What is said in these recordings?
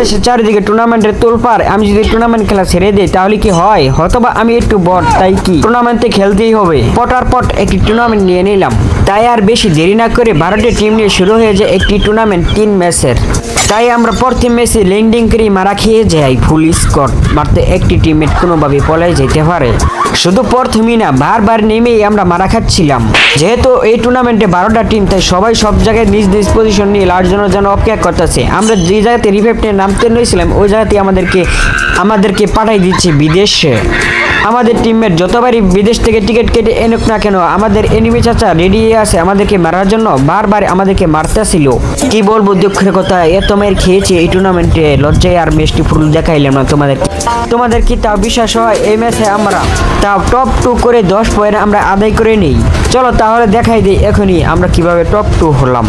বাংলাদেশের চারিদিকে টুর্নামেন্টের তোলপার আমি যদি টুর্নামেন্ট খেলা ছেড়ে দিই, তাহলে কি হয়? হয়তোবা আমি একটু বট, তাই কি? টুর্নামেন্টে খেলতেই হবে। পটার পট একটি টুর্নামেন্ট নিয়ে নিলাম। তাই আর বেশি দেরি না করে ভারতের টিম নিয়ে শুরু হয়ে যায় একটি টুর্নামেন্ট তিন ম্যাচের। তাই আমরা প্রথম ম্যাচে ল্যান্ডিং করে মারা খেয়ে যাই, ফুল স্কট মারতে একটি টিমমেট কোনোভাবে পলাই যেতে পারে। শুধু প্রথমেই না, বারবার নেমেই আমরা মারা খাচ্ছিলাম। যেহেতু এই টুর্নামেন্টে বারোটা টিম তাই সবাই সব জায়গায় নিজ নিজ পজিশন নিয়ে লাস্ট জন্য যেন অপেক্ষা করতেছে। আমরা যে জায়গাতে রিভাইভ নিয়ে নামতে নিয়েছিলাম ওই জায়গাতে আমাদেরকে আমাদেরকে পাঠাই দিচ্ছে বিদেশে। আমাদের টিমমেট যতবারই বিদেশ থেকে টিকিট কেটে এনেক না কেন, আমাদের এনিমি চাচা রেডি আছে আমাদেরকে মারার জন্য, বারবার আমাদেরকে মারতেছিল। কি বলব দুঃখের কথা এত মেয়ের খেয়েছি এই টুর্নামেন্টে লজ্জায় আর মিষ্টি ফুল দেখাইলাম না তোমাদের। তোমাদের কি তাও বিশ্বাস হয়? এই ম্যাচে আমরা তা টপ টু করে দশ পয়েন্ট আমরা আদায় করে নিই। চলো তাহলে দেখাই দিই এখনই আমরা কীভাবে টপ টু হলাম।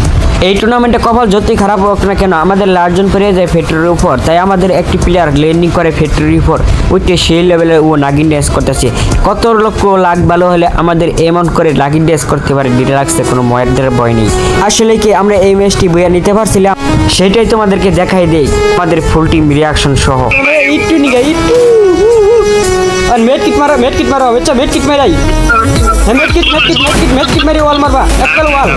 এই টুর্নামেন্টে কপাল যতই খারাপ হোক না কেন, আমাদের লার্জন পেরিয়ে যায় ফ্যাক্টরির উপর। তাই আমাদের একটি প্লেয়ার ল্যান্ডিং করে ফ্যাক্টরির উপর। ওইটা সেই লেভেলে ও নাগিন ড্যান্স করতেছে। কত লক্ষ লাখ ভালো হলে আমাদের এমন করে নাগিন ড্যান্স করতে পারে ডিলাক্সে কোনো ময়েরদের ভয় নেই। আসলে কি আমরা এই ম্যাচটি বইয়া নিতে পারছিলাম? সেটাই তোমাদেরকে দেখাই দেই। আমাদের ফুল টিম রিয়াকশন সহ। ইট্টু মেট কিট মারা মেট কিট মারা মেট কিট মেট কিট মেট কিট মারি ওয়াল মারবা। ওয়াল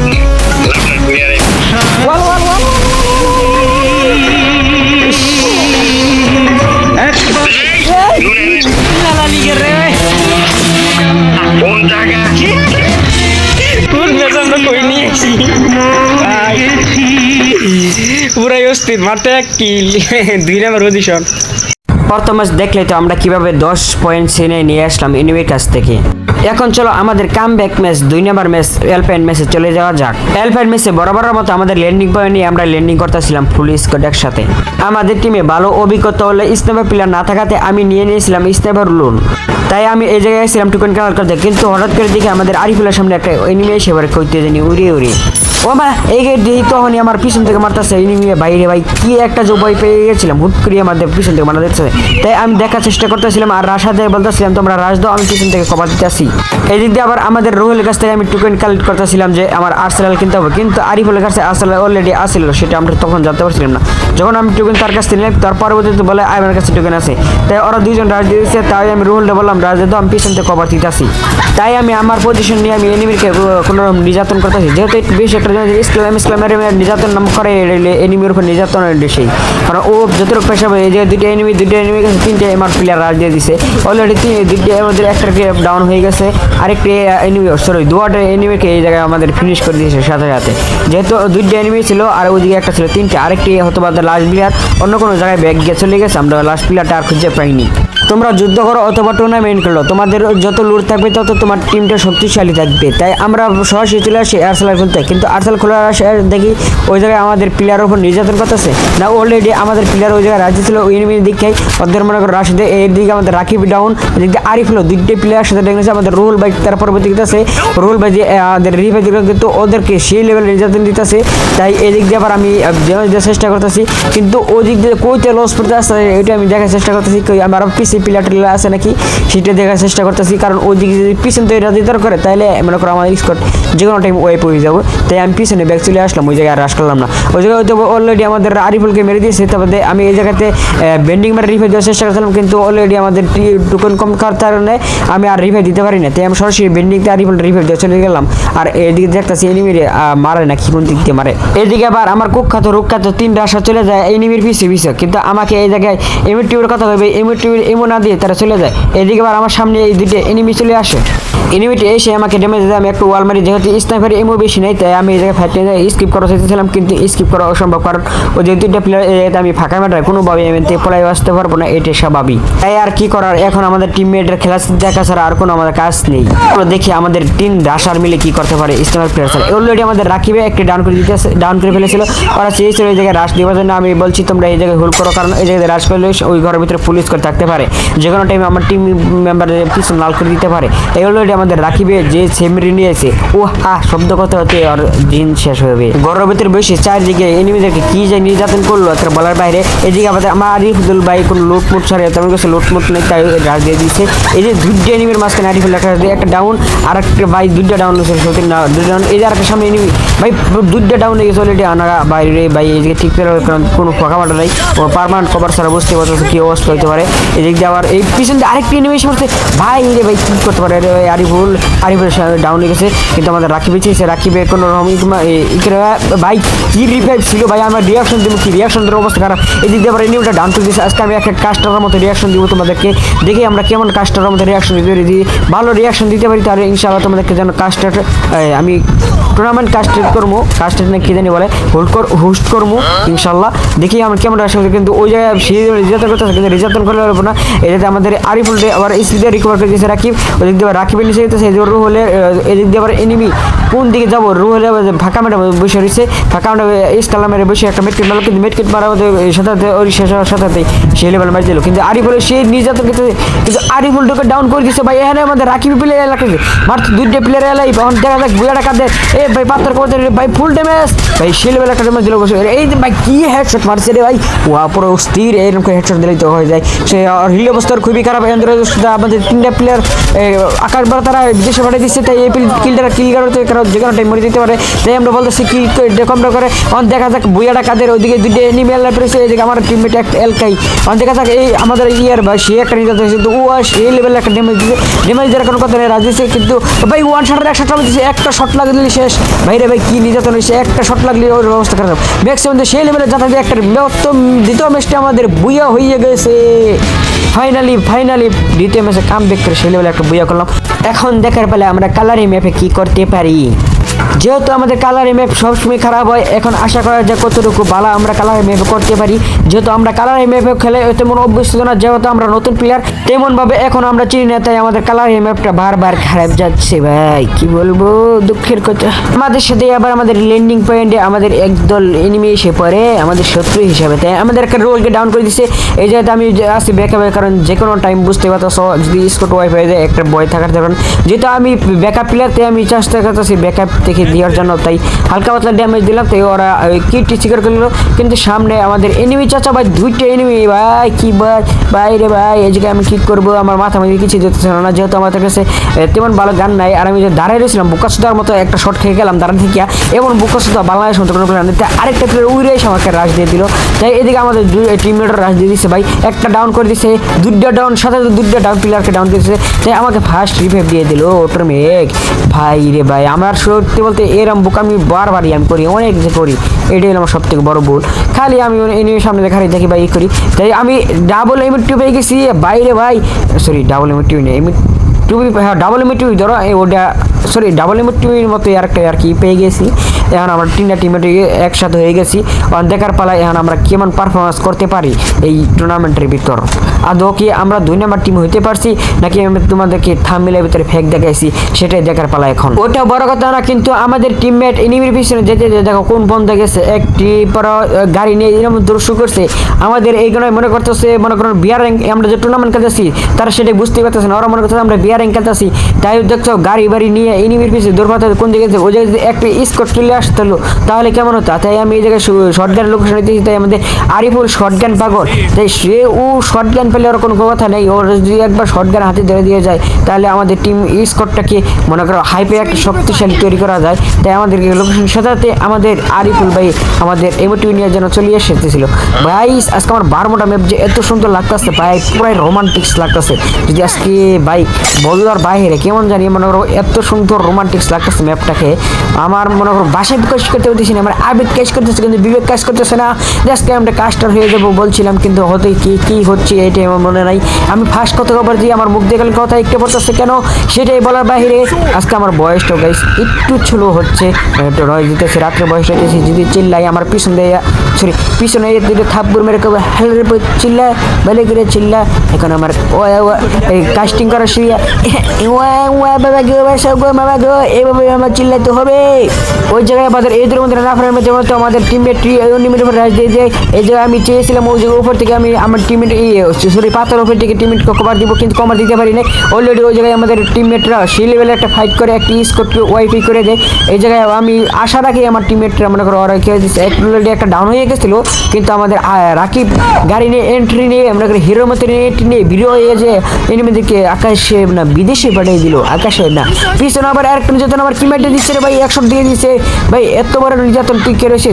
পুরাই অস্থির মারতে এক কিল। দুই নাম্বার পজিশন প্রথম দেখলে তো আমরা কীভাবে দশ পয়েন্ট সিনে নিয়ে আসলাম এনিমির কাছ থেকে। এখন চলো আমাদের কাম ব্যাক ম্যাচ দুই নম্বর ম্যাচ এলফাইন ম্যাচে চলে যাওয়া যাক। এলফাইন ম্যাচে বরাবরের মতো আমাদের ল্যান্ডিং পয়েন্ট নিয়ে আমরা ল্যান্ডিং করতেছিলাম ফুল স্কোয়াড একসাথে। আমাদের টিমে ভালো অভিজ্ঞতা হলে স্নেপার প্লেয়ার না থাকাতে আমি নিয়ে নিয়েছিলাম স্নেপার লোন তাই আমি এই জায়গায় এসেছিলাম টুকেন কালার করতে, কিন্তু হঠাৎ করে দেখে আমাদের আরিফুলের সামনে একটা এনিমি এসে এবার কইতে জানি উড়িয়ে উড়িয়ে ও মা, এই গেট দিয়ে তখনই আমার পিছন থেকে মারতেছে এনিমি বাইরে ভাই, কি একটা যে ভয় পেয়ে গেছিলাম, হুট করে আমাদের পিছন থেকে মারা দিচ্ছে তাই আমি দেখার চেষ্টা করতেছিলাম আর রাশাতে বলতেছিলাম, তোমরা রাশ দাও, আমি পিছন থেকে কভার দিতে আসি। এদিক দিয়ে আবার আমাদের রোহেলের কাছ থেকে আমি টোকেন কালেক্ট করতেছিলাম যে আমার আর্সেলাল কিনতে হবে। কিন্তু আরিফুলের কাছে আর্সেলাল অলরেডি আসছিল সেটা আমরা তখন জানতে পারছিলাম না। যখন আমি টোকেন তার কাছ থেকে নিলাম, তার পরবর্তীতে বলে আমার কাছে টোকেন আছে। তাই ওরা দুইজন রাজ দিয়েছে, তাই আমি রোহেলটা বললাম রাজ দাও আমি পিছন থেকে কভার দিতে আসি। তাই আমি আমার পজিশন নিয়ে আমি এনিমিকে কোনো রকম নির্যাতন করতেছি। যেহেতু বেশি একটা ইসলাম ইসলামের নির্যাতন নাম করে এনিমির উপর নির্যাতন বেশি কারণ ও যতটুকু পেশা এই যে দুইটা এনিমি দুইটা এনিমি গেছে তিনটে আমার প্লেয়ার রাজ দিয়ে দিছে। অলরেডি তিন, দুইটা আমাদের একটা ডাউন হয়ে গেছে, আরেকটি এনিমি সরি দুয়াটা এনিমিকে এই জায়গায় আমাদের ফিনিশ করে দিয়েছে সাথে সাথে। যেহেতু দুইটা এনিমি ছিল, আর ওইদিকে একটা ছিল তিনটে, আরেকটি হয়তো বা লাস্ট প্লেয়ার অন্য কোনো জায়গায় ব্যাগ গিয়ে চলে গেছে, আমরা লাস্ট প্লেয়ারটা আর খুঁজে পাইনি। তোমরা যুদ্ধ করো অথবা টুর্নামেন্ট খেলো। তোমাদের যত লুট থাকবে, তত তোমার টিমটা শক্তিশালী থাকবে। তাই আমরা সরাসরি চলে আসি আর্সেলার খুলতে। কিন্তু আর্সেল খোলার আসে দেখি ওই জায়গায় আমাদের প্লেয়ারের উপর নির্যাতন করতেছে? না অলরেডি আমাদের প্লেয়ার ওই জায়গায় রাজি ছিল, ওই এনিমির দিকে ওদের মনে করো রাশিদে এর দিকে আমাদের রাকিব ডাউন এদিক আরিফ হলো। দুইটি প্লেয়ার সাথে দেখেছে আমাদের রুহুল ভাই তার পরবর্তীতে আছে রুহুল ভাই যে আমাদের দিকে কিন্তু ওদেরকে সেই লেভেল নির্যাতন দিতেছে। তাই এদিক দিয়ে আবার আমি দেওয়ার চেষ্টা করতেছি, কিন্তু ওই দিক দিয়ে কইতে লস করতে আসছে এটা আমি দেখার চেষ্টা করতেছি, কই আমার পিসি প্লেয়ার টিলার আছে নাকি? সেটা দেখার চেষ্টা করতেছি, কারণ ওই দিকে যদি পিছন এটা দিতে করে, তাহলে মনে করো আমার স্কট যে কোনো টাইম ওয়েপ হয়ে যাব। তাই আমি পিছনে ব্যাগ চলে আসলাম, ওই জায়গায় আর করলাম না। ওই জায়গায় হয়তো অলরেডি আমাদের আরিফুলকে মেরে দিয়েছে, তারপরে আমি এই জায়গাতে বেন্ডিং মারে রিফাই দেওয়ার চেষ্টা করছিলাম, কিন্তু অলরেডি আমাদের টোকেন কম করার কারণে আমি আর রিফাই দিতে পারি না। তাই আমি সরাসরি বেন্ডিংতে আরিফুল রিফাই দিয়ে চলে গেলাম। আর এদিকে দেখতেছি এনিমির মারে না কোন দিক দিয়ে মারে? এদিকে আবার আমার কুখ্যাত রুখ্যাত তিন রাশা চলে যায় এনিমির পিছিয়ে পিছিয়ে কিন্তু আমাকে এই জায়গায় এমির টিভির কথা হবে এমির টিভির এমো না দিয়ে তারা চলে যায়। এদিকে আবার আমার সামনে এই দুটো এনিমি চলে আসে। এনিমিটি এসে আমাকে ড্যামেজ দেয় আমি একটু ওয়াল মারি, যেহেতু স্নাইপার এমও বেশি নেই, তাই আমি এই জায়গায় ফাইট স্কিপ করা চাইতেছিলাম, কিন্তু স্কিপ করা অসম্ভব, কারণ ওই যে দুইটা প্লেয়ার আমি ফাঁকা মাঠাই কোনোভাবে আমি পলাই আসতে পারব না এটা স্বাভাবিক। তাই আর কি করার, এখন আমাদের টিম টিমমেটের খেলা দেখা ছাড়া আর কোনো আমাদের কাজ নেই। দেখি আমাদের টিম রাশার মিলে কি করতে পারে স্নাইপার প্লেয়ার ছাড়া। অলরেডি আমাদের রাকিবে একটি ডাউন করে দিতে ডাউন করে ফেলেছিল। ওরা চেয়েছিল এই জায়গায় রাশ দেওয়ার জন্য, আমি বলছি তোমরা এই জায়গায় হোল্ড করো, কারণ এই জায়গায় রাশ করলে ওই ঘরের ভিতরে পুলিশ করে থাকতে পারে। যে কোনো টাইমে আমার টিম মেম্বারের পিছন লাল করে দিতে পারে। এই অলরেডি আমাদের রাখিবে যে সেমরি নিয়েছে। ও হা শব্দ কথা হতে আর দিন শেষ হবে ঘরের ভিতরে বসে চারদিকে এনিমিদেরকে কি যে নির্যাতন করল একটা বলার বাইরে। এদিকে আমাদের আমার আরিফুল ভাই কোনো লুটমুট ছাড়ে, তেমন কিছু লুটমুট নেই, তাই রাজ দিয়ে দিচ্ছে এই যে দুইটা এনিমির মাঝখানে আরিফুল একটা একটা ডাউন আর একটা ভাই দুইটা ডাউন হয়েছে সত্যি না, দুইটা ডাউন এই যে আরেকটা সামনে এনিমি ভাই, দুইটা ডাউন হয়ে গেছে অলরেডি আনারা বাইরে ভাই, এদিকে ঠিক করে কোনো ফাঁকা মাটা নাই পারমানেন্ট কভার ছাড়া বুঝতে পারছ কি অবস্থা হতে পারে। এদিক আবার এই পিছন দিয়ে আরেকটি এনিমি এসে পড়ছে ভাই রে ভাই, কি করতে পারে? রে ভাই, আরিফুল আরিফুল ডাউন হয়ে গেছে। কিন্তু আমাদের রাখি বেঁচেছে রাখিবে কোনো রকম ভাই, কি রিভাইভ ছিল? ভাই, আমার রিয়াকশন দিব কি? রিয়াকশন দেওয়ার অবস্থা খারাপ। এদিক দিয়ে আবার এনিমিটা ডাউন করে দিয়েছে। আজকে আমি একটা কাস্টারের মতো রিয়াকশন দিব তোমাদেরকে। দেখি আমরা কেমন কাস্টারের মতো রিয়াকশন দিতে যদি ভালো রিয়াকশন দিতে পারি, তাহলে ইনশাআল্লাহ তোমাদেরকে যেন কাস্টার আমি টুর্নামেন্ট কাস্টেড করব। কাস্টেড না কি জানি বলে? হোল্ড কর হোস্ট করব ইনশাল্লাহ দেখি আমরা কেমন আসবে কিন্তু ওই জায়গায় সে রিজার্ভ করতেছে কিন্তু রিজার্ভ করলে পারব না। এটাতে আমাদের আরিফুল ডে আবার স্পিডে রিকভার করে দিয়েছে রাকিব। ওদিক দিয়ে রাকিবের নিচে যেতেছে এদিকে রু হলে এদিক দিয়ে আবার এনিমি কোন দিকে যাব? রু হলে ফাঁকা মেটা বসে রয়েছে, ফাঁকা মেটা ইস্কালা মেরে বসে একটা মেটকেট মারলো, কিন্তু মেটকেট মারা সাথে সাথে ওই শেষ হওয়ার সাথে সেই লেভেল মারি দিল। কিন্তু আরিফুল সে নির্যাতন কিন্তু আরিফুলটাকে ডাউন করে দিচ্ছে ভাই, এখানে আমাদের রাকিব প্লেয়ার এলাকাতে মাত্র দুইটা প্লেয়ার এলাই, এখন দেখা যাক বুয়াটা কাঁদে। এ ভাই পাত্র করতে ভাই ফুল ড্যামেজ ভাই সেই লেভেল একটা ড্যামেজ দিল বসে। এই ভাই, কি হেডশট মারছে রে ভাই? ওয়া পুরো স্থির এরকম হেডশট দিলেই তো হয়ে যায়। সে হিল অবস্থার খুবই খারাপ। এখান থেকে আমাদের তিনটা প্লেয়ার আকাশ বার তারা বিদেশে পাঠিয়ে দিচ্ছে, তাই এই কিলটা কিল করতে কারণ যে কোনো টাইম মরে দিতে পারে। তাই আমরা বলতেছি কি কম করে। অন দেখা যাক বুয়াটা কাদের, ওইদিকে দুইটা এনিমেল রয়েছে, এদিকে আমার টিমমেট এক এলকাই। অন দেখা যাক এই আমাদের ইয়ার বা সে একটা হয়েছে কিন্তু ও এই লেভেলের একটা ড্যামেজ দিচ্ছে ড্যামেজ দেওয়ার কোনো কথা নেই, রাজ দিচ্ছে কিন্তু ভাই ওয়ান শটের এক শট দিচ্ছে একটা শট লাগলে শেষ। ভাই রে ভাই, কি নির্যাতন হয়েছে, একটা শট লাগলে ওর অবস্থা খারাপ। ম্যাক্সিমাম সেই লেভেলে যাতে একটা বৃহত্তম, দ্বিতীয় ম্যাচটা আমাদের বুয়া হয়ে গেছে। ফাইনালি ফাইনালি দ্বিতীয় ম্যাচে কাম ব্যাক করে সেই লেভেলে একটা বইয়া করলাম। এখন দেখার পেলে আমরা কালারিং ম্যাপে কি করতে পারি? যেহেতু আমাদের কালার ম্যাপ সবসময় খারাপ হয়, এখন আশা করা যায় কতটুকু ভালো আমরা কালার ম্যাপে করতে পারি। যেহেতু আমরা কালার ম্যাপে খেলে তেমন অভ্যস্ত না, যেহেতু আমরা নতুন প্লেয়ার তেমনভাবে এখন আমরা চিনি না, তাই আমাদের কালার ম্যাপটা বারবার খারাপ যাচ্ছে ভাই, কি বলব? দুঃখের কথা। আমাদের সাথে আবার আমাদের ল্যান্ডিং পয়েন্টে আমাদের একদল এনিমি এসে পড়ে, আমাদের শত্রু হিসাবে, তাই আমাদের একটা রোলকে ডাউন করে দিচ্ছে এই জায়গাতে আমি আসি ব্যাকআপে কারণ যে কোনো টাইম বুঝতে পারতো যদি স্কোট ওয়াইফ হয়ে যায় একটা বয় থাকার কারণ। যেহেতু আমি ব্যাকআপ প্লেয়ার তাই আমি চেষ্টা করতেছি ব্যাকআপ থেকে দেওয়ার জন্য, তাই হালকা পাতলা ড্যামেজ দিলাম, তাই ওরা কিটটি শিকার করল কিন্তু সামনে আমাদের এনিমি চাচা ভাই, দুইটা এনিমি ভাই, কি ভাই ভাই রে ভাই জায়গায় আমি কি করব? আমার মাথা মধ্যে কিছু যেতেছিল না যেহেতু আমাদের কাছে তেমন ভালো গান নাই, আর আমি যে দাঁড়ায় রয়েছিলাম বুকাসুদার মতো একটা শট খেয়ে গেলাম, দাঁড়ান থেকে, এবং বুকাসুদা বাংলাদেশ মতো কোনো প্লেয়ার নেই আরেকটা প্লেয়ার উড়ে আমাকে রাশ দিয়ে দিল। তাই এদিকে আমাদের দুই টিমমেটর রাশ দিয়ে দিচ্ছে ভাই, একটা ডাউন করে দিচ্ছে দুইটা ডাউন সাথে দুইটা ডাউন প্লেয়ারকে ডাউন দিচ্ছে তাই আমাকে ফার্স্ট রিভাইভ দিয়ে দিল ওটার মেঘ ভাই রে ভাই, আমার সত্যি বলতে এরম বুক আমি বারবারই আমি করি, অনেক যে করি, এটাই হলো আমার সব থেকে বড় ভুল। খালি আমি এনিমির সামনে দেখারি দেখি ভাই ই করি। তাই আমি ডাবল এমিট টু পেয়ে গেছি বাইরে ভাই সরি ডাবল এমিট টু নেই এমিট টু হ্যাঁ ডাবল এমিট টু ধরো ওটা সরি ডাবল এমিট টুর মতো আর একটা আর কি পেয়ে গেছি। এখন আমরা তিনটা টিমে একসাথে হয়ে গেছি। দেখার পালায় এখন আমরা কেমন পারফরমেন্স করতে পারি এই টুর্নামেন্টের ভিতর? আদৌ কি আমরা দুই নাম্বার টিম হইতে পারছি, নাকি আমি তোমাদেরকে থামিলের ভিতরে ফেক দেখাইছি, সেটাই দেখার পালা এখন। ওটা বড় কথা না, কিন্তু আমাদের টিমমেট এনিমির পিছনে যেতে যেতে দেখো কোন বন্ধ গেছে, একটি পর গাড়ি নিয়ে এরকম দৃশ্য করছে। আমাদের এই এইগুলো মনে করতেছে, মনে করুন বিয়ার র্যাঙ্ক, আমরা যে টুর্নামেন্ট খেলতেছি, তারা সেটাই বুঝতে পারতেছে না। ওরা মনে করতেছে আমরা বিয়ার র্যাঙ্ক খেলতেছি। তাই দেখছ, গাড়ি বাড়ি নিয়ে এনিমির পিছনে দুর্ভাত কোন জায়গায় যদি একটা স্কট চলে আসতে হলো তাহলে কেমন হতো? তাই আমি এই জায়গায় শর্ট গান লোকেশন দিয়েছি তাই আমাদের আরিফুল শর্ট গান পাগল। তাই সে ও শর্ট গান পেলে ওর কোনো কথা নেই। ওর যদি একবার শর্ট গান হাতে ধরে দিয়ে যায়, তাহলে আমাদের টিম স্কোরটাকে মনে করো হাইপে একটা শক্তিশালী তৈরি করা যায়। তাই আমাদের লোকেশন সাথে আমাদের আরিফুল ভাই আমাদের এমোটিভ নিয়ে যেন চলে এসেছিল। ভাই আজকে আমার বারোটা ম্যাপ যে এত সুন্দর লাগতেছে, ভাই, পুরাই রোমান্টিক্স লাগতেছে। যদি আজকে, ভাই বলার বাইরে কেমন জানি মনে করো এত সুন্দর রোমান্টিক্স লাগতেছে ম্যাপটাকে আমার মনে করো বাসায় বিকাশ করতে পারতেছি না, আমার আবেগ কাজ করতেছে, কিন্তু বিবেক কাজ করতেছে না। আজকে আমরা কাজটার হয়ে যাব বলছিলাম, কিন্তু হতে কি কি হচ্ছে এটাই আমার মনে নাই। আমি ফার্স্ট কত খবর দিয়ে আমার মুখ দিয়ে গেলে কথা একটু পড়তেছে কেন, সেটাই বলার বাইরে আজকে আমার বয়সটা গাইস একটু ছিল হচ্ছে। একটু রয় দিতেছে, রাত্রে বয়স হইতেছে, যদি চিল্লাই আমার পিছন দিয়ে সরি পিছনে দুটো থাপ্পুর মেরে কেউ হেলের চিল্লা বেলে করে চিল্লা এখন আমার এই কাস্টিং করার শুয়ে বাবা আমার চিল্লাইতে হবে। ওই জায়গায় আমাদের এদের মধ্যে মধ্যে মতো আমাদের টিমের ট্রি উপর রাজ দিয়ে এই জায়গায় আমি চেয়েছিলাম, ওই জায়গায় উপর থেকে আমি আমার টিমের সরি, পাথর উপর দিকে টিমমেটকে কভার দিব, কিন্তু কভার দিতে পারি না অলরেডি ওই জায়গায় আমাদের টিমমেটরা সেই লেভেলে একটা ফাইট করে, একটি স্কোরপিও ওয়াইফাই করে দেয়। এই জায়গায় আমি আশা রাখি আমার টিমমেটরা মনে করো, ওরা অলরেডি একটা ডাউন হয়ে গেছিল, কিন্তু আমাদের রাকিব গাড়ি নিয়ে এন্ট্রি নিয়ে, আমরা করে হিরোর মতো এন্ট্রি নিয়ে ভিডিও হয়ে যে এনিমিদেরকে আকাশে, না, বিদেশে পাঠিয়ে দিল, আকাশে, না। পিছনে আবার আরেকটা নির্যাতন, আবার টিমমেটে দিচ্ছে রে ভাই? একশো দিয়ে দিচ্ছে ভাই, এত বড় নির্যাতন, তুই কে রয়েছে?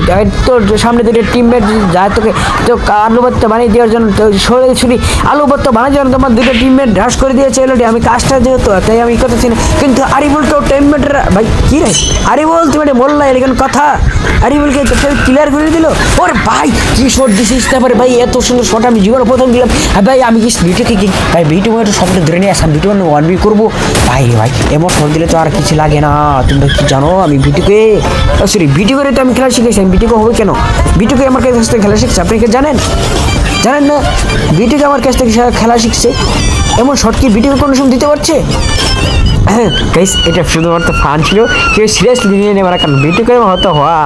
তোর সামনে দুটো টিমমেট যায় তোকে তো আলু বানিয়ে দেওয়ার জন্য সরে ছুরি আলু ভর্তা বানানোর জন্য তোমার দুটো টিমমেট হ্রাস করে দিয়েছে অলরেডি আমি কাজটা যেহেতু, তাই আমি করতেছি না কিন্তু আরিবুল তো টিমমেটরা ভাই, কি রে? আরিবুল তুমি এটা বললা এরকম কথা? আরিবুলকে ক্লিয়ার করে দিল? ওরে ভাই, কি শট দিছিস তারপরে ভাই, এত সুন্দর শট আমি জীবনে প্রথম দিলাম। ভাই, আমি কি ভিডিওকে কি ভাই ভিডিও একটু সবটা ধরে নিয়ে আসলাম ভিডিও ওয়ান বি করব। ভাই ভাই, এমন শট দিলে তো আর কিছু লাগে না। তোমরা কি জানো, আমি ভিডিওকে সরি ভিডিও করে তো আমি খেলা শিখেছি আমি ভিডিও হবে কেন? ভিডিওকে আমার কাছ খেলা শিখছে আপনি কি জানেন? জানেন না, বিটিকে আমার কাছ থেকে খেলা শিখছে। এমন শট কি বিটিকে কোনো সময় দিতে পারছে? গাইস এটা শুধুমাত্র ফান ছিল। কেউ সিরিয়াসলি নিয়ে নেবার কারণ বিটিকে হয়তো হওয়া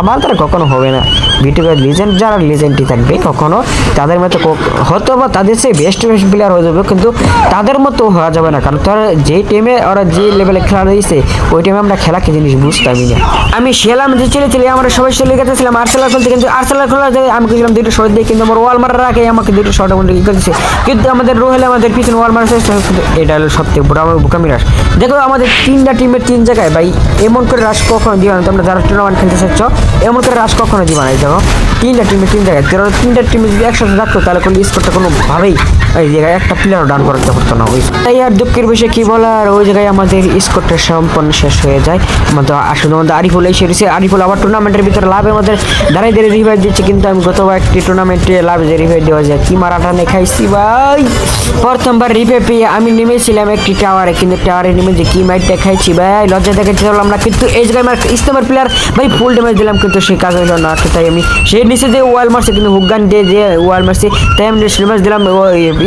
আমার তারা কখনো হবে না। বিটু করে লিজেন্ড যারা লিজেন্ডই থাকবে, কখনো তাদের মতো হয়তো বা তাদের সেই বেস্ট বেস্ট প্লেয়ার হয়ে যাবে, কিন্তু তাদের মতো হওয়া যাবে না। কারণ তারা যে টিমে ওরা যে লেভেলে খেলা দিয়েছে, ওই টিমে আমরা খেলা কি জিনিস বুঝতামই না। আমি শেলাম যে চলে চলে আমরা সবাই চলে গেছিলাম আর্সেলার খেলতে, কিন্তু আর্সেলার খেলা আমি গেছিলাম দুটো শট দিয়ে, কিন্তু আমার ওয়াল আগে আমাকে দুটো শট আমাদের কি করেছে। কিন্তু আমাদের রোহেল, আমাদের পিছনে ওয়াল। কিন্তু এটা হলো সবথেকে বড় আমার বোকামি রাস দেখো, আমাদের তিনটা টিমের তিন জায়গায়, ভাই, এমন করে রাস কখনো দিবা না, তোমরা যারা টুর্নামেন্ট খেলতে চাচ্ছ, এমন করে রাস কখনো দিবা না তিনটা টিমের তিন জায়গায় তেরো তিনটা টিমে যদি একসাথে থাকতো তাহলে কোনো স্কোরটা কোনোভাবেই এই জায়গায় একটা প্লেয়ারও ডান করতে পারতো না, ওই তাই আর দুঃখের বিষয়ে কি বলার? ওই জায়গায় আমাদের স্কোরটা সম্পূর্ণ শেষ হয়ে যায়। আমাদের আসলে আমাদের আরিফুল এসে রয়েছে। আরিফুল আবার টুর্নামেন্টের ভিতরে লাভের মধ্যে দাঁড়াই দাঁড়িয়ে রিভাইভ দিচ্ছে, কিন্তু আমি গতবার একটি টুর্নামেন্টে লাভ যে রিভাইভ দেওয়া যায়। কি মারাটা নে খাইছি ভাই। প্রথমবার রিভাইভ পেয়ে আমি নেমেছিলাম একটি টাওয়ারে কিন্তু টাওয়ারে নেমে যে কি মাইটটা খাইছি ভাই, লজ্জা দেখাতে পারলাম না। কিন্তু এই জায়গায় আমার ইস্তেমার প্লেয়ার ভাই ফুল ড্যামেজ দিলাম, কিন্তু সে কাজ হলো না। তাই আমি সেই নিচে যে ওয়াল মারছে, কিন্তু হুগান দিয়ে যে ওয়াল মারছে তাই আমি ড্যামেজ দিলাম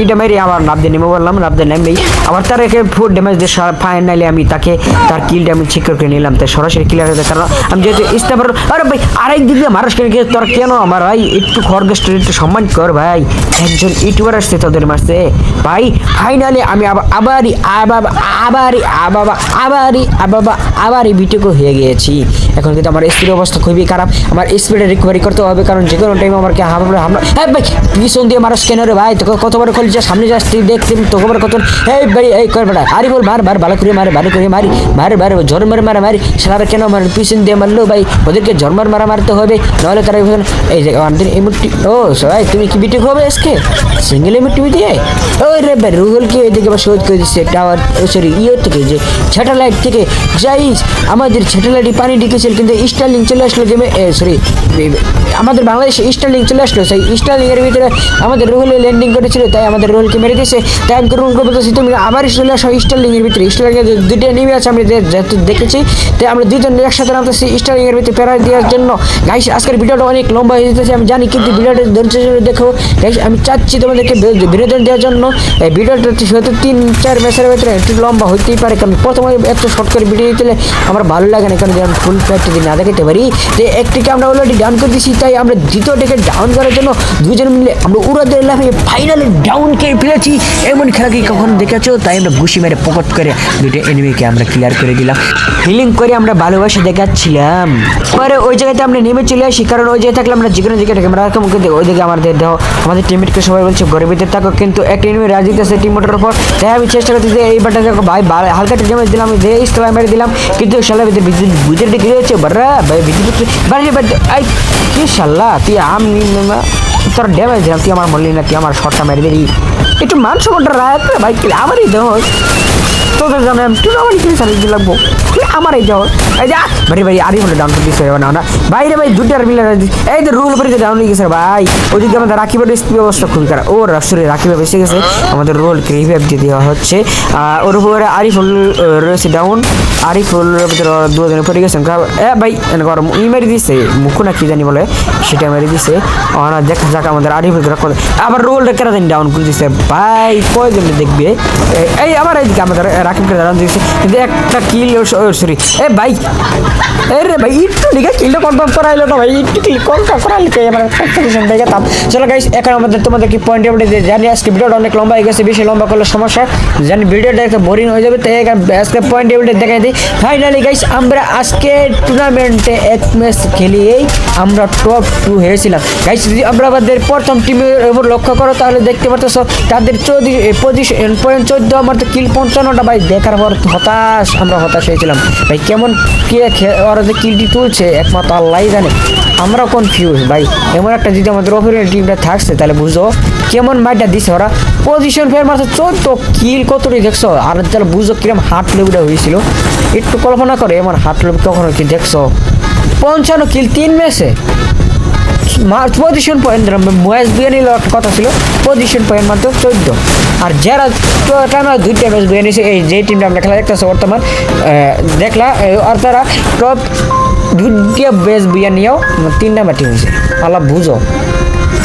ইটা মেরে লাভ দিয়ে নেমে বললাম দিয়ে নেমেই আবার তার একে ফুল ড্যামেজ দিয়ে ফাইনালি আমি তাকে তার কিলটা আমি ঠিক করে নিলাম। তাই সরাসরি ক্লিয়ার হয়ে কারণ আমি যেহেতু ইস্তেমার আরে ভাই, আরেক দিক দিয়ে মানুষ কেন তোর কেন আমার ভাই? একটু খড়গেস্টের একটু সম্মান কর ভাই। একজন ইউটিউবার আসছে তোদের মাসে ভাই ফাইনালি আমি আবার আবারই আবার আবারই আবার আবারই আবার আবারই বিটুকু হয়ে গিয়েছি। এখন কিন্তু আমার স্পিড অবস্থা খুবই খারাপ। আমার স্পিডে রিকভারি করতে হবে, কারণ যে কোনো টাইম আমাকে হামলা হামলা ভাই, পিছন দিয়ে মানুষ কেন রে ভাই? তোকে কত বড় খোল যা, সামনে যাস তুই দেখছি তোকে বড় কত এই ভাই এই কর বেটা, আরে বল, মার মার, ভালো করে মার, ভালো করে মারি, মারে মারে ঝর মারে মারে মারি সারা কেন মার, পিছন দিয়ে মারলো ভাই, ওদেরকে ঝরমার মারা মারতে হবে, নাহলে তারা এই যে আমাদের এই মুটি ও, সবাই, তুমি কি বিটি হবে আজকে? সিঙ্গেল এমটি দিয়ে ওই রে ভাই রুহুল কি এদিকে আবার শোধ করে দিচ্ছে টাওয়ার সরি ইয়ে থেকে যে স্যাটেলাইট থেকে। যাইস আমাদের স্যাটেলাইটে পানি ঢুকেছিল, কিন্তু স্টারলিং চলে আসলো গেমে সরি আমাদের বাংলাদেশে স্টারলিং চলে আসলো, সেই স্টারলিং এর ভিতরে আমাদের রুহুলে ল্যান্ডিং করেছিল, তাই আমাদের রুহুলকে মেরে দিয়েছে। তাই আমি রুহুলকে বলতেছি, তুমি আবার চলে আসো স্টারলিং এর ভিতরে। স্টারলিং এর দুটো নেমে আছে, আমরা যে- যেহেতু দেখেছি, তাই আমরা দুজন একসাথে নামতেছি স্টারলিং এর ভিতরে প্যারা দেওয়ার জন্য। গাইস আজকের ভিডিওটা অনেক লম্বা হয়ে যেতেছে, আমি জানি, কিন্তু ভিডিওটা ধৈর্য ধরে দেখো। গাইস আমি চাচ্ছি তোমাদেরকে বিনোদন দেওয়ার জন্য। এই ভিডিওটা হয়তো তিন, চার ম্যাচের ভিতরে একটু লম্বা হতেই পারে, কারণ প্রথমে এত শর্ট করে ভিডিও দিতে আমার ভালো লাগে না, কারণ আমি ফুল প্যাকটা যদি না দেখাতে পারি, যে একটিকে আমরা অলরেডি ডাউন করে দিয়েছি তাই আমরা দ্বিতীয়টিকে ডাউন করার জন্য দুজন মিলে আমরা উড়াতে লাফিয়ে ফাইনালি ডাউন করে ফেলেছি এমন খেলা কি কখনো দেখেছ তাই আমরা ঘুষি মেরে পকট করে দুটো এনিমিকে আমরা ক্লিয়ার করে দিলাম ফিলিং করে আমরা ভালোবাসা দেখাচ্ছিলাম পরে ওই জায়গাতে আমরা নেমে চলে আসি কারণ ওই জায়গায় থাকলে আমরা যে কোনো জায়গায় আমরা এরকম কিন্তু ওই দিকে আমাদের দেহ আমাদের টিমমেটকে সবাই বলছে ঘরের ভিতরে থাকো কিন্তু একটা এনিমি রাজি আছে টিমমেটের উপর তাই আমি চেষ্টা করছি যে এই বাটন দেখো ভাই ভাই, হালকা ড্যামেজ দিলাম যে ইস্তলা মেরে দিলাম কিন্তু শালা ভিতরে বুঝের দিকে রয়েছে বড়রা ভাই বিদ্যুৎ বাড়ি আই কি শালা তুই আমি তোর ড্যামেজ দিলাম তুই আমার মরলি না, তুই আমার শটটা মেরে দিলি। একটু মান সম্মানটা রাখ ভাই কি আমারই দেহ তোদের জানে আমি টুর্নামেন্ট খেলে সারিয়ে লাগবো? আমার এই যাও এই যা! বাড়ি বাড়ি আরই বলে ডাউন দিচ্ছে না না। বাইরে ভাই দুটার মিলে এই তো রুল উপরে ডাউন হয়ে গেছে ভাই ওইদিকে আমাদের রাকিবের স্পিড অবস্থা খুবই খারাপ। ও সরি রাকিবের বেশি গেছে। আমাদের রোল রিভাইভ দিয়ে দেওয়া হচ্ছে। ওর উপরে আরিফুল রয়েছে ডাউন আরিফুল দুজনে পড়ে গেছেন এ ভাই কর ই মেরে দিছে। মুখ না কি জানি বলে, সেটা মেরে দিছে। ওরা দেখা যাক আমাদের আরিফুল করে আবার রোল কেন জানি ডাউন করে দিছে। ভাই, কয়জন দেখবে? এই আবার এইদিকে আমাদের রাকিবকে দাঁড়ান দিয়েছে কিন্তু একটা কিল সরি এ ভাই, এ রে ভাই, একটু লিখে কিলটা কনফার্ম করাইলো না ভাই, একটু কিল কনফার্ম করাইলে কে আমার কনফার্মেশন দেখে তাম চলো গাইস এখন আমাদের তোমাদের কি পয়েন্ট আপডেট দিয়ে জানি, আজকে ভিডিওটা অনেক লম্বা হয়ে গেছে, বেশি লম্বা করলে সমস্যা জানি ভিডিওটা একটা বোরিং হয়ে যাবে তাই আজকে পয়েন্ট আপডেট দেখাই দিই। ফাইনালি গাইস আমরা আজকে টুর্নামেন্টে এক ম্যাচ খেলিয়েই আমরা টপ টু হয়েছিলাম। গাইস যদি আমরা আমাদের প্রথম টিমের উপর লক্ষ্য করো, তাহলে দেখতে পারতেছো, তাদের চৌদ্দ পজিশন পয়েন্ট চোদ্দ, আমার তো কিল পঞ্চান্নটা ভাই, দেখার পর হতাশ, আমরা হতাশ হয়েছিলাম। ভাই, কেমন কে ওরা যে কিলটি তুলছে, একমাত্র আল্লাহ জানে। আমরা কনফিউজ ভাই। এমন একটা যদি আমাদের অপোনেন্ট টিমটা থাকছে, তাহলে বুঝো, কেমন মাইটা দিছে ওরা। পজিশন ফের মাত্র চোদ্দ কিল কতটি দেখছ? আর তাহলে বুঝো কিরম হাট লেবুটা হয়েছিল। একটু কল্পনা করে, এমন হাট লেবু কখনো কি দেখছ? পঞ্চান্ন কিল তিন ম্যাচে পজিশন পয়েন্ট মহেশ বিয়ানির একটা কথা ছিল, পজিশন পয়েন্ট মাত্র চোদ্দ। আর যারা টানা দুইটা ম্যাচ বিয়ে নিয়েছে এই যে টিমটা আমরা খেলা দেখতেছে বর্তমান দেখলা আর তারা টপ দুইটা ম্যাচ বিয়ে নিয়েও তিন নাম্বার টিম হয়েছে। আল্লাহ বুঝো।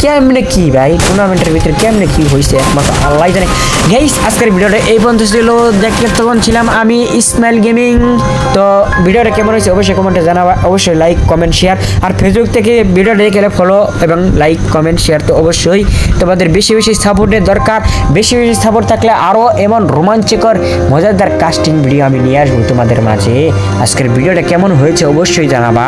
কেমনে কি ভাই? টুর্নামেন্টের ভিতরে কেমনে কি হয়েছে একমাত্র আল্লাহ জানে। গাইস আজকের ভিডিওটা এই পর্যন্ত ছিল। দেখতে তখন ছিলাম আমি ইসমাইল গেমিং তো ভিডিওটা কেমন হয়েছে অবশ্যই কমেন্টে জানাবা। অবশ্যই লাইক কমেন্ট শেয়ার আর ফেসবুক থেকে ভিডিওটা দেখে ফলো এবং লাইক কমেন্ট শেয়ার তো অবশ্যই। তোমাদের বেশি বেশি সাপোর্টের দরকার। বেশি বেশি সাপোর্ট থাকলে আরও এমন রোমাঞ্চকর, মজাদার কাস্টিং ভিডিও আমি নিয়ে আসব তোমাদের মাঝে। আজকের ভিডিওটা কেমন হয়েছে অবশ্যই জানাবা।